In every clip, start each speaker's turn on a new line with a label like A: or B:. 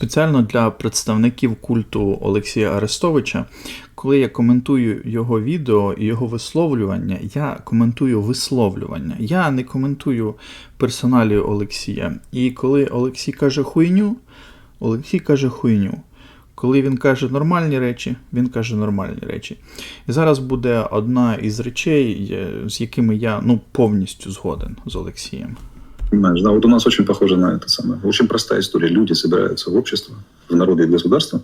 A: спеціально для представників культу Олексія Арестовича, коли я коментую його відео і його висловлювання, я коментую висловлювання. Я не коментую персоналію Олексія. І коли Олексій каже хуйню, Олексій каже хуйню. Коли він каже нормальні речі, він каже нормальні речі. І зараз буде одна із речей, е, з якими я ну, повністю згоден з Олексієм.
B: Понимаешь, да, вот у нас очень похоже на это самое. Очень простая история. Люди собираются в общество, в народы и государства,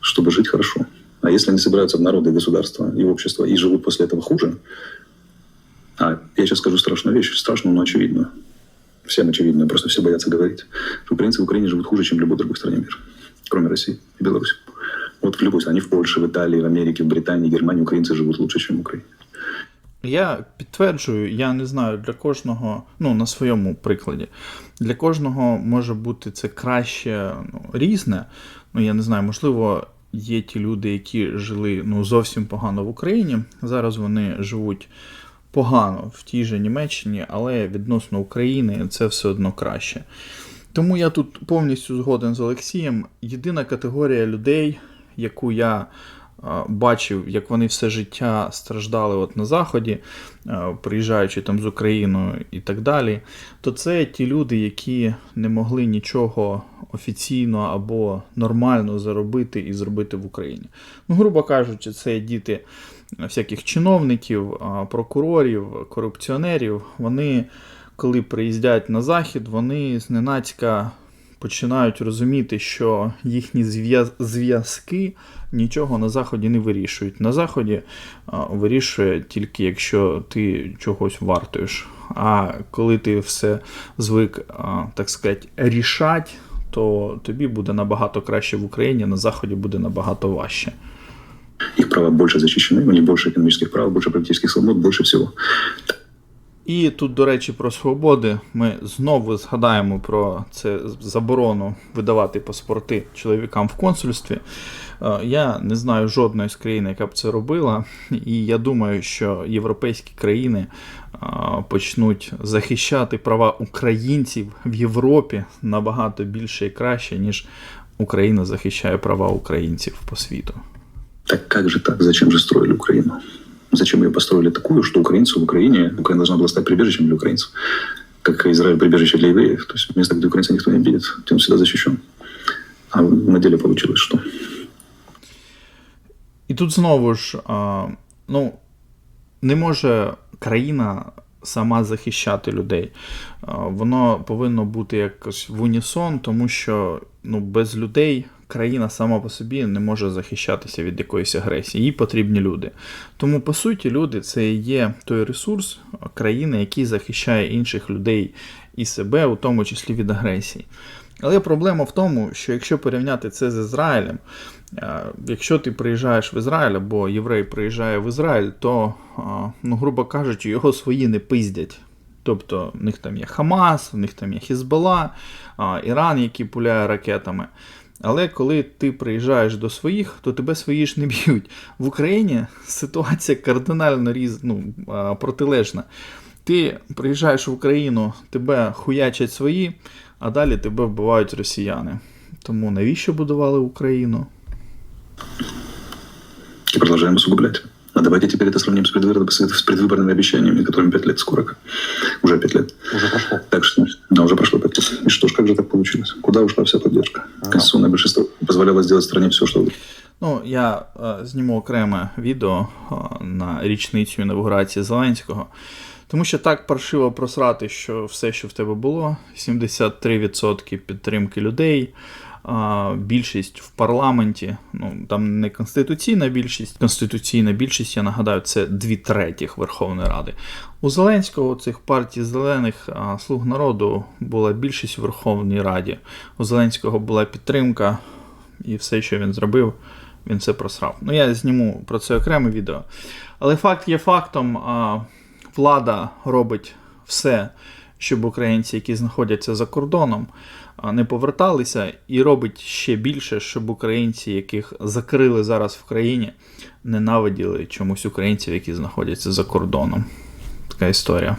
B: чтобы жить хорошо. А если они собираются в народы, и государства и общество и живут после этого хуже, а я сейчас скажу страшную вещь, страшную, но очевидную. Всем очевидную, просто все боятся говорить. Что украинцы в Украине живут хуже, чем в любой другой стране мира, кроме России и Беларуси. Вот в любой стране, в Польше, в Италии, в Америке, в Британии, Германии, украинцы живут лучше, чем в Украине.
A: Я підтверджую, я не знаю для кожного, ну на своєму прикладі, для кожного може бути це краще ну, різне. Ну я не знаю, можливо, є ті люди, які жили ну, зовсім погано в Україні. Зараз вони живуть погано в тій же Німеччині, але відносно України це все одно краще. Тому я тут повністю згоден з Олексієм. Єдина категорія людей, яку я бачив, як вони все життя страждали от на Заході, приїжджаючи там з Україною і так далі, то це ті люди, які не могли нічого офіційно або нормально заробити і зробити в Україні. Ну, грубо кажучи, це діти всяких чиновників, прокурорів, корупціонерів. Вони, коли приїздять на захід, вони зненацька починають розуміти, що їхні зв'язки нічого на заході не вирішують. На заході вирішує тільки якщо ти чогось вартуєш. А коли ти все звик, так сказати, рішать, то тобі буде набагато краще в Україні, на заході буде набагато важче.
B: Их права больше защищены, у них больше экономических прав, больше политических свобод, больше всего.
A: І тут, до речі, про свободи ми знову згадаємо про це заборону видавати паспорти чоловікам в консульстві. Е, Я не знаю жодної з країн, яка б це робила, і я думаю, що європейські країни е, почнуть захищати права українців в Європі набагато більше і краще, ніж Україна захищає права українців по світу.
B: Так как же так? Зачем же строили Украину? Зачем ее построили такую, что украинцу в Украине, Украина должна была стать прибежищем для украинцев, как Израиль прибежище для евреев. То есть место, где украинца никто не обидит, он всегда защищен. А на деле получилось, что
A: І тут знову ж, ну, не може країна сама захищати людей. Воно повинно бути якось в унісон, тому що ну, без людей країна сама по собі не може захищатися від якоїсь агресії. Їй потрібні люди. Тому, по суті, люди це є той ресурс країни, який захищає інших людей і себе, у тому числі від агресії. Але проблема в тому, що якщо порівняти це з Ізраїлем, е, якщо ти приїжджаєш в Ізраїль або єврей приїжджає в Ізраїль, то, е, ну, грубо кажучи, його свої не пиздять. Тобто в них там є Хамас, в них там є Хізбалла, е, Іран, який пуляє ракетами. Але коли ти приїжджаєш до своїх, то тебе свої ж не б'ють. В Україні ситуація кардинально різ... ну, протилежна. Ти приїжджаєш в Україну, тебе хуячать свої, а далі тебе вбивають росіяни. Тому навіщо будували Україну?
B: І продовжуємо усугублять. А давайте теперь это сравним с, предвыбор- с предвыборными обещаниями, которым пять лет скоро. как. Уже пять лет.
C: Уже прошло.
B: Так что, да, уже прошло пять лет. И что ж, как же так получилось? Куда ушла вся поддержка? Конституционное большинство позволяло сделать стране все, что
A: Ну, я е, зніму окреме відео е, на річницю інавгурації Зеленського. Тому що так паршиво просрати, що все, що в тебе було, 73% підтримки людей, більшість в парламенті, ну там не конституційна більшість, конституційна більшість, я нагадаю, це дві третіх Верховної Ради. У Зеленського цих партій зелених слуг народу була більшість у Верховній Раді. У Зеленського була підтримка, і все, що він зробив, він все просрав. Ну, я зніму про це окреме відео. Але факт є фактом, влада робить все, щоб українці, які знаходяться за кордоном, не поверталися, і робить ще більше, щоб українці, яких закрили зараз в країні, ненавиділи чомусь українців, які знаходяться за кордоном. Така історія.